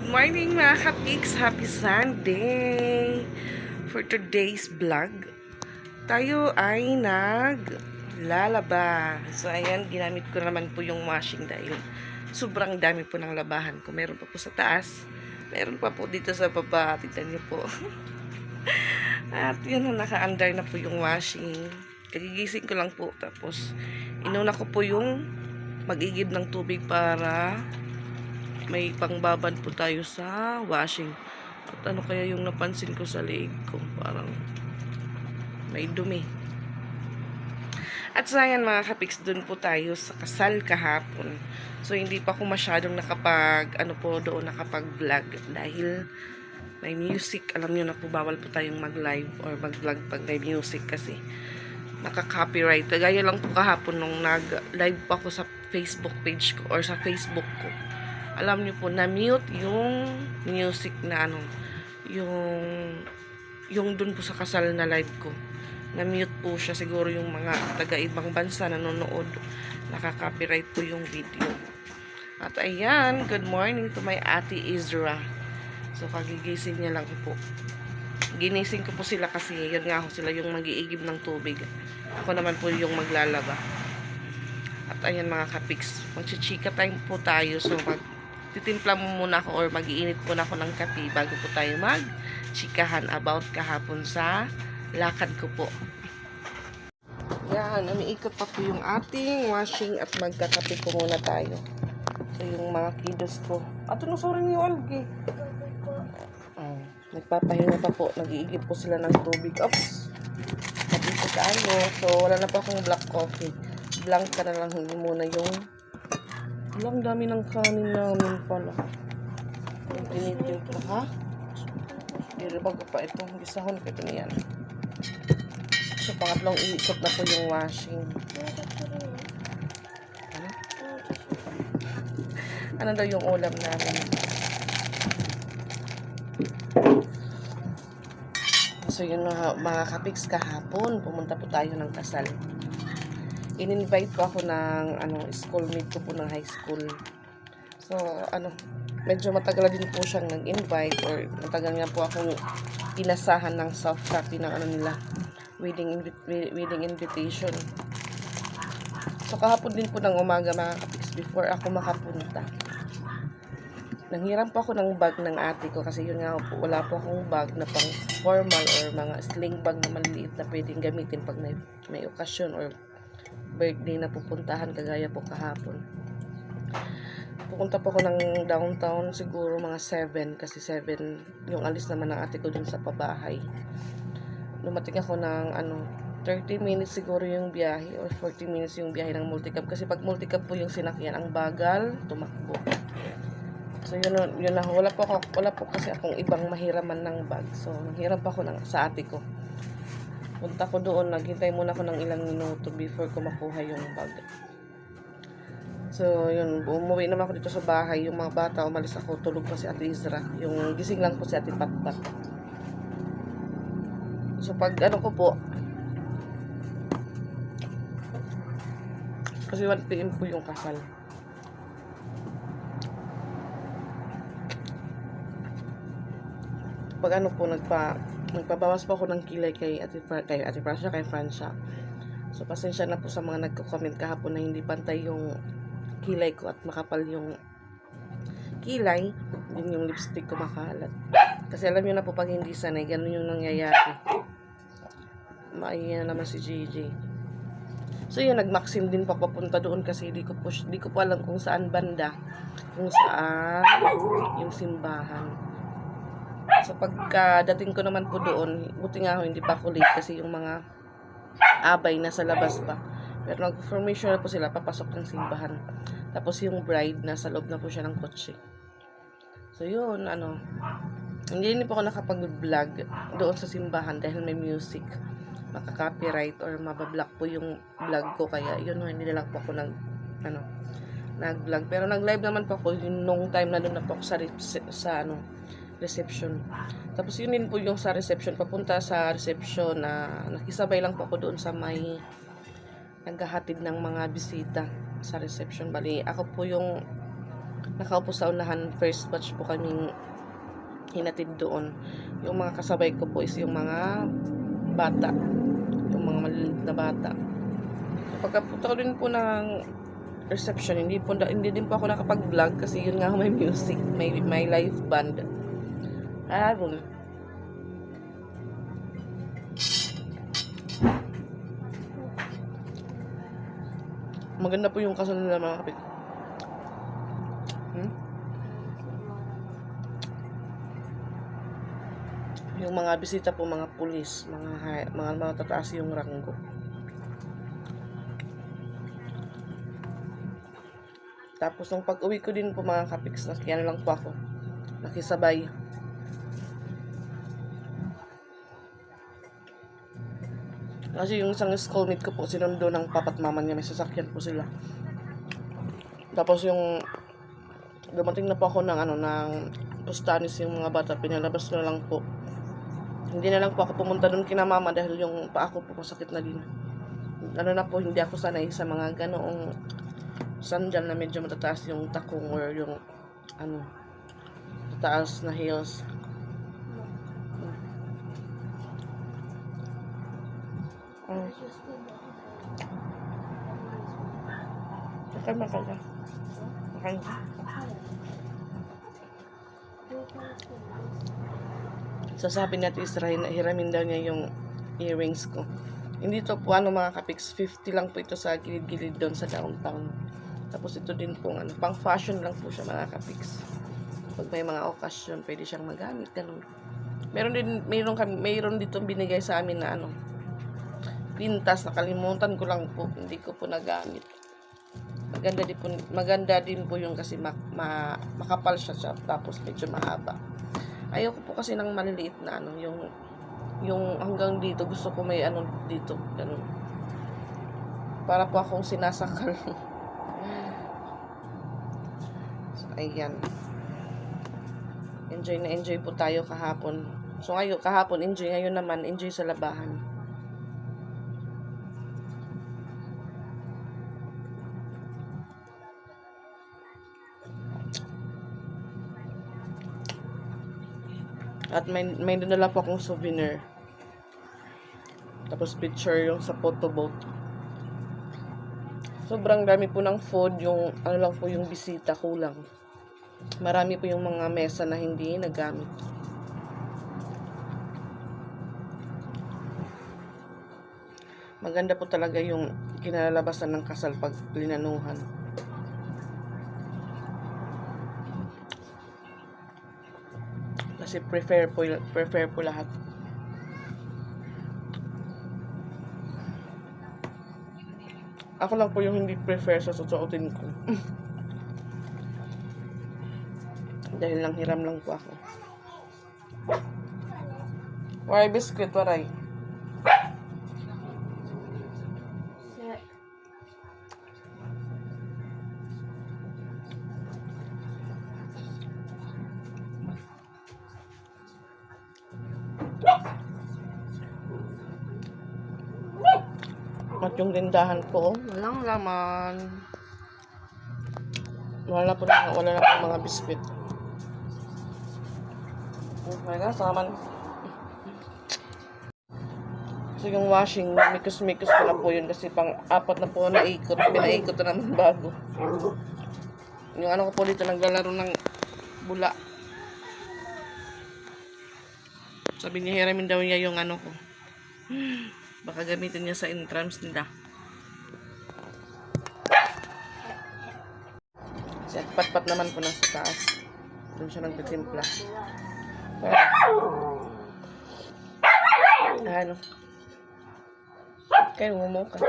Good morning mga kapiks! Happy Sunday! For today's vlog, tayo ay naglalaba. So ayan, ginamit ko naman po yung washing dahil sobrang dami po ng labahan ko. Meron pa po sa taas, meron pa po dito sa baba. Tignan niyo po. At yun, naka-under na po yung washing. Kagigising ko lang po. Tapos, inuna ko po yung mag-igib ng tubig para may pangbaban po tayo sa washing. At ano kaya yung napansin ko sa leeg ko? Parang may dumi. At sayan mga kapiks, dun po tayo sa kasal kahapon. So hindi pa ako masyadong nakapag, ano po doon nakapag-vlog dahil may music. Alam nyo na po, bawal po tayong mag-live or mag-vlog pag may music kasi naka-copyright. Gaya lang po kahapon nung nag-live pa ako sa Facebook page ko or sa Facebook ko alam niyo po, na-mute yung music na ano, yung, yung dun po sa kasal na live ko. Na-mute po siya, siguro yung mga taga-ibang bansa nanonood, nakaka-copyright po yung video. At ayan, good morning to my ate Izra. So, kagigising niya lang po. Ginising ko po sila kasi yun nga ho sila yung mag-iigib ng tubig. Ako naman po yung maglalaba. At ayan mga kapiks, magchichika time po tayo. So, mag titimpla mo muna ako or magiinit muna ako ng kape bago po tayo mag chikahan about kahapon sa lakad ko po. Yan, umiikot pa po yung ating washing at magkakape po muna tayo. So, yung mga kiddos ko. Ato no, sorry niyo, Algi. Oh, nagpapahinga pa po. Nag-iigib po sila ng tubig. Oops. Nandito tayo. So, wala na po akong black coffee. Blank ka na lang muna yung alam, dami ng kanin namin pala. Yung tinitimpla, ha? Diribag ko pa ito. Gisahon ko ito na yan. So, pangatlong iikot na po yung washing. Ano? Ano daw yung ulam namin? So, yun mga, mga kapiks kahapon. Pumunta po tayo ng kasal in-invite po ako ng ano, schoolmate ko po ng high school. So, ano, medyo matagal din po siyang nag-invite or matagal nga po akong inasahan ng soft copy ng ano nila, wedding, invi- wedding invitation. So, kahapon din po ng umaga mga kapiks before ako makapunta. Nanghiram po ako ng bag ng ate ko kasi yun nga po, wala po akong bag na pang formal or mga sling bag na maliliit na pwedeng gamitin pag may, may okasyon or birthday na pupuntahan kagaya po kahapon. Pupunta po ako ng downtown siguro mga 7 kasi 7 yung alis naman ng ate ko dun sa pabahay. Lumating ako ng ano 30 minutes siguro yung biyahe or 40 minutes yung biyahe ng multicab kasi pag multicab po yung sinakyan ang bagal tumakbo. So yun, yun na wala po ako, wala po kasi akong ibang mahiraman ng bag. So nanghiram pa ako ng, sa ate ko. Punta ko doon, naghintay muna ako ng ilang minuto before ko makuha yung bag. So, yun, umuwi naman ako dito sa bahay. Yung mga bata, umalis ako, tulog pa si Ate Isra. Yung gising lang po si Ate Patpat. So, pag ano ko po, kasi 1pm po yung kasal. Pag ano po, nagpa, nagpabawas pa ako ng kilay kay Ate, Fra, kay Ate Francia, kay Francia. So, pasensya na po sa mga nagko-comment kahapon na hindi pantay yung kilay ko at makapal yung kilay. Yun yung lipstick ko makalat. Kasi alam niyo na po pag hindi sanay, ganun yung nangyayari. Maiya naman si JJ. So yun, nag-maxim din pa papunta doon kasi di ko po, di ko po alam kung saan banda, kung saan yung simbahan. So pagka dating ko naman po doon, buti nga ako hindi pa ako late kasi yung mga abay nasa labas pa. Pero nag-formation na po sila papasok ng simbahan. Tapos yung bride nasa loob na po siya ng kotse. So yun, ano, hindi din po ako nakapag-vlog doon sa simbahan dahil may music. Maka-copyright or mabablock po yung vlog ko kaya yun, hindi lang po ako nag, ano, nag-vlog. Pero nag-live naman po ako yung nung time na doon na po ako sa, rece- sa ano, reception. Tapos yun din po yung sa reception. Papunta sa reception na nakisabay lang po ako doon sa may naghahatid ng mga bisita sa reception. Bali, ako po yung nakaupo sa unahan. First batch po kaming hinatid doon. Yung mga kasabay ko po is yung mga bata. Yung mga maliliit na bata. Pagkapunta ko din po ng reception, hindi po hindi din po ako nakapag-vlog kasi yun nga may music, may may live band. Aaron. Maganda po yung kasal nila mga kapit. Hmm? Yung mga bisita po, mga pulis, mga mga mga tataas yung ranggo. Tapos nung pag-uwi ko din po mga kapiks, nakiyan lang po ako. Nakisabay. Kasi yung isang schoolmate ko po, sinundo ng papat mama niya, may sasakyan po sila. Tapos yung dumating na po ako ng ano ng Pustanis yung mga bata pinalabas na lang po. Hindi na lang po ako pumunta doon kina mama dahil yung paa ko po masakit na din. Ano na po, hindi ako sanay sa mga ganoong sandal na medyo matataas yung takong or yung ano mataas na heels. Makan makan ka. Makan ka. So sabi natin Israel na hiramin daw niya yung earrings ko. Hindi to po ano mga kapiks, 50 lang po ito sa gilid-gilid doon sa downtown. Tapos ito din po ano, pang fashion lang po siya mga kapiks. Pag may mga occasion, pwede siyang magamit, ganun. Meron din, meron meron dito binigay sa amin na ano, pintas, nakalimutan ko lang po, hindi ko po nagamit. Maganda din po, maganda din po yung kasi ma, ma, makapal siya, siya tapos medyo mahaba. Ayoko po kasi ng maliliit na ano, yung yung hanggang dito gusto ko may ano dito, ganun. Para po akong sinasakal. so, ayan. Enjoy na enjoy po tayo kahapon. So ngayon, kahapon enjoy, ngayon naman enjoy sa labahan. At may, may dinala po akong souvenir. Tapos picture yung sa photo boat. Sobrang dami po ng food, yung ano lang po yung bisita kulang. Marami po yung mga mesa na hindi nagamit. Maganda po talaga yung kinalabasan ng kasal pag linanuhan. Kasi prefer po, prefer po lahat. Ako lang po yung hindi prefer sa susuotin ko. Dahil lang hiram lang po ako. Waray biscuit, waray. Yung tindahan ko, walang laman. Wala po na, wala na po mga biscuit. Okay na, saman. So yung washing, mikos-mikos ko na po yun kasi pang apat na po na ikot. Pinaikot na naman bago. Yung ano ko po dito, naglalaro ng bula. Sabi niya, hiramin daw niya yung ano ko. Baka gamitin niya sa entrance nila. Si at pat-pat naman po nasa taas. Doon siya nagtitimpla. Ano? Kaya umumo ka.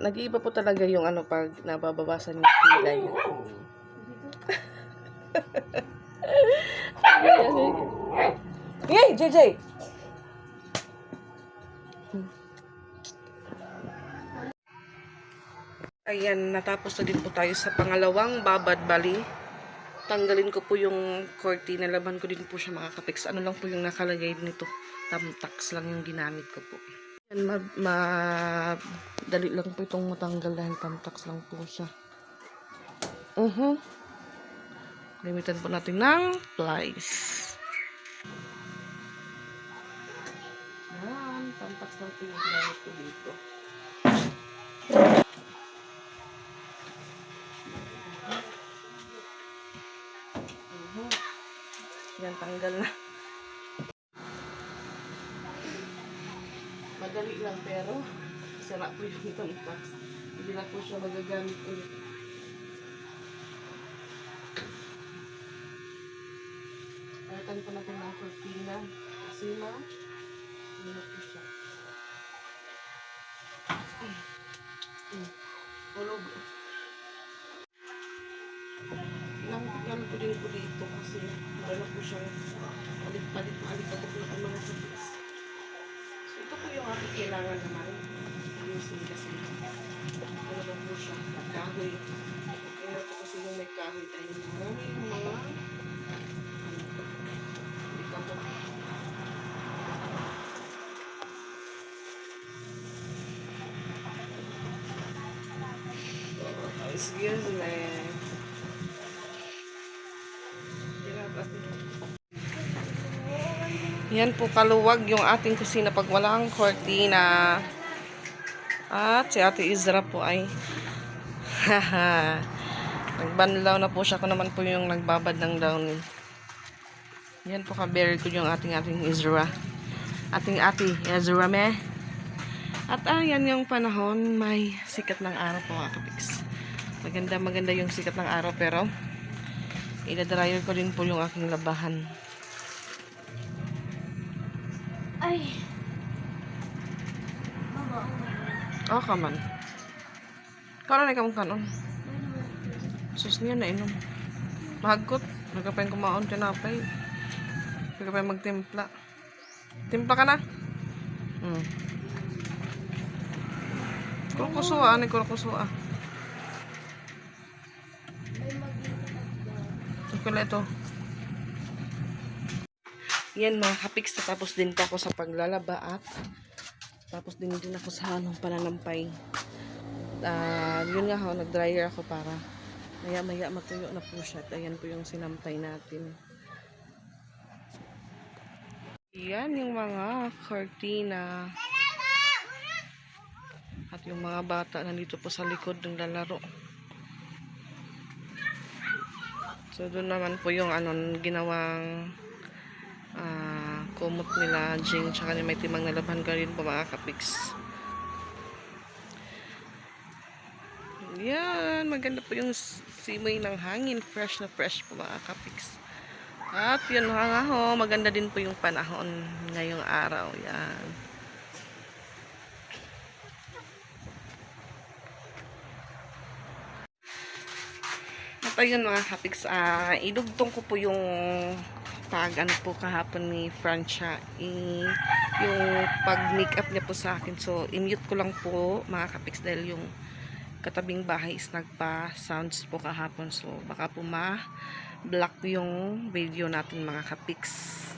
Nag-iiba po talaga yung ano pag nababawasan yung kilay. Yay, JJ! Ayan, natapos na din po tayo sa pangalawang babad bali. tatanggalin ko po yung cortina. Laban ko din po siya mga kapiks. Ano lang po yung nakalagay nito. Tamtax lang yung ginamit ko po. Yan, ma, ma- dali lang po itong matanggal dahil tamtax lang po siya. Uh-huh. Gamitan po natin ng plies. Yan, lang po yung ginamit ko dito. Mhm. Yan, tanggal na. Madali lang pero sira po yung tax. Hindi na po siya magagamit ulit. Palitan po natin ng cortina. Kasi na, hindi na po siya. Mm. Tulog. Nanggal ko din po dito kasi wala po siyang palit-palit, palit-palit na ang mga sabis. So, ito po yung aking kailangan naman. Ayusin kasi. Ano ba po siya? Kahoy. Kaya po kasi yung may kahoy tayo. Maraming mga hindi ka po. Excuse me. Yan po kaluwag yung ating kusina pag walang cortina. At si Ate Izra po ay haha. Nagbanlaw na po siya. Ako naman po yung nagbabad ng downy. Yan po ka-very good yung ating ating Izra. Ating ate Izra me. At ayan yung panahon, may sikat ng araw po mga kapiks. Maganda maganda yung sikat ng araw pero ina-dryer ko din po yung aking labahan. Ay. Mama, oh kaman. Karon na kamong kanon. Ano? Sus niya na inom. Mahagot. Nagkapay kumaon tinapay. Nagkapay magtimpla. Timpla ka na? Hmm. Kurkusua, ani kurkusua. Mag-iingat Chocolate ito. Yan mga kapiks, tapos din ako sa paglalaba at tapos din din ako sa anong pananampay. Ah, yun nga ho, nag-dryer ako para maya maya matuyo na po siya. At ayan po yung sinampay natin. Yan yung mga cortina. At yung mga bata nandito po sa likod ng lalaro. So doon naman po yung ano ginawang ah kumot nila Jing tsaka ni may timang nalaban ka rin po mga kapiks. Yan, maganda po yung simoy ng hangin. Fresh na fresh po mga kapiks. At yun nga ho, maganda din po yung panahon ngayong araw. Yan. At ayun mga kapiks, ah, idugtong ko po yung pag ano po kahapon ni Francia i, yung pag make up niya po sa akin. So i-mute ko lang po mga kapiks dahil yung katabing bahay is nagpa sounds po kahapon. So baka po ma block yung video natin mga kapiks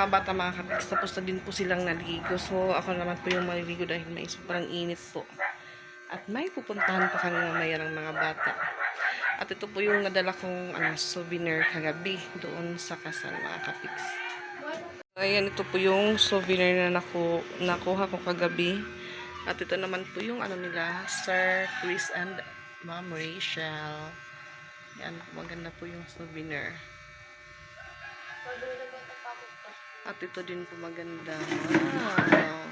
mga bata, mga kapiks, tapos na din po silang naligo. So, ako naman po yung maliligo dahil may sobrang init po. At may pupuntahan pa kami mamaya ng mga bata. At ito po yung nadala kong ano, souvenir kagabi doon sa kasal, mga kapiks. Ayan, ito po yung souvenir na naku, nakuha ko kagabi. At ito naman po yung ano nila, Sir Chris and Ma'am Rachel. Yan, maganda po yung souvenir. At ito din po maganda. Wow!